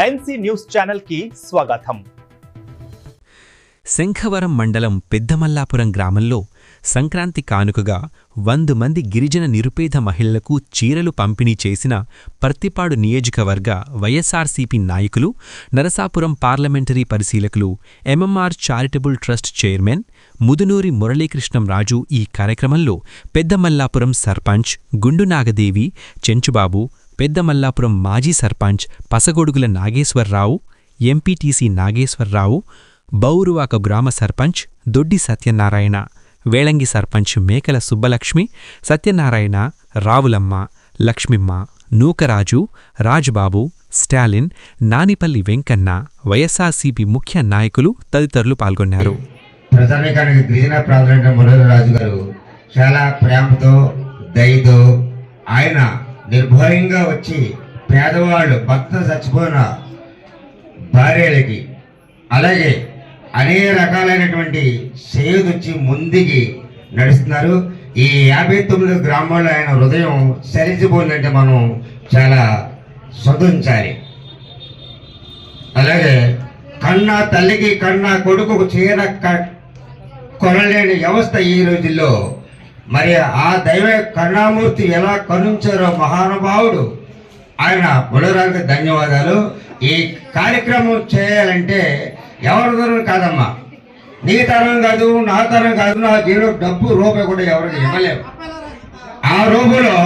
NC news ఛానల్కి స్వాగతం. శంఖవరం మండలం పెద్దమల్లాపురం గ్రామంలో సంక్రాంతి కానుకగా వంద మంది గిరిజన నిరుపేద మహిళలకు చీరలు పంపిణీ చేసిన పర్తిపాడు నియోజకవర్గ వైఎస్ఆర్సీపీ నాయకులు నరసాపురం పార్లమెంటరీ పరిశీలకులు MMR charitable trust chairman Mudunuri Muralikrishnamraju ఈ కార్యక్రమంలో పెద్దమల్లాపురం సర్పంచ్ గుండు నాగదేవి చెంచుబాబు పెద్దమల్లాపురం మాజీ సర్పంచ్ పసగొడుగుల నాగేశ్వరరావు ఎంపీటీసీ నాగేశ్వరరావు బౌరువాక గ్రామ సర్పంచ్ దొడ్డి సత్యనారాయణ వేళంగి సర్పంచ్ మేకల సుబ్బలక్ష్మి సత్యనారాయణ రావులమ్మ లక్ష్మిమ్మ నూకరాజు రాజ్బాబు స్టాలిన్ నానిపల్లి వెంకన్న వైఎస్ఆర్సీపీ ముఖ్య నాయకులు తదితరులు పాల్గొన్నారు. గిరిజన ప్రాధాన్యత మురళీరాజు గారు చాలా ప్రేమతో దయతో ఆయన నిర్భయంగా వచ్చి పేదవాళ్ళు భర్త చచ్చిపోయిన భార్యలకి అలాగే అనేక రకాలైనటువంటి చేయదొచ్చి ముందుకి నడుస్తున్నారు. ఈ యాభై తొమ్మిది గ్రామాల్లో ఆయన హృదయం సరిచిపోయిందంటే మనం చాలా శోధించాలి అలాగే కన్నా తల్లికి కన్నా కొడుకుకు చీర క- కొనలేని వ్యవస్థ ఈ రోజుల్లో మరి ఆ దైవ కరుణామూర్తి ఎలా కరుణించారో మహానుభావుడు ఆయన బుడరానికి ధన్యవాదాలు. ఈ కార్యక్రమం చేయాలంటే ఎవరి తరం కాదమ్మా? నీ తరం కాదు నా తరం కాదు నా జీరో డబ్బు రూపాయి కూడా ఎవరికి ఇవ్వలేము ఆ రూపంలో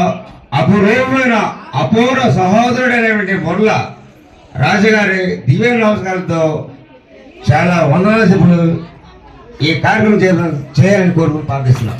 అపురూపమైన అపూర్వ సహోదరుడైనటువంటి మురళ రాజుగారి దివ్య నమస్కారంతో చాలా వందల ఈ కార్యక్రమం చేయాలని కోరుకుని ప్రార్థిస్తున్నాం.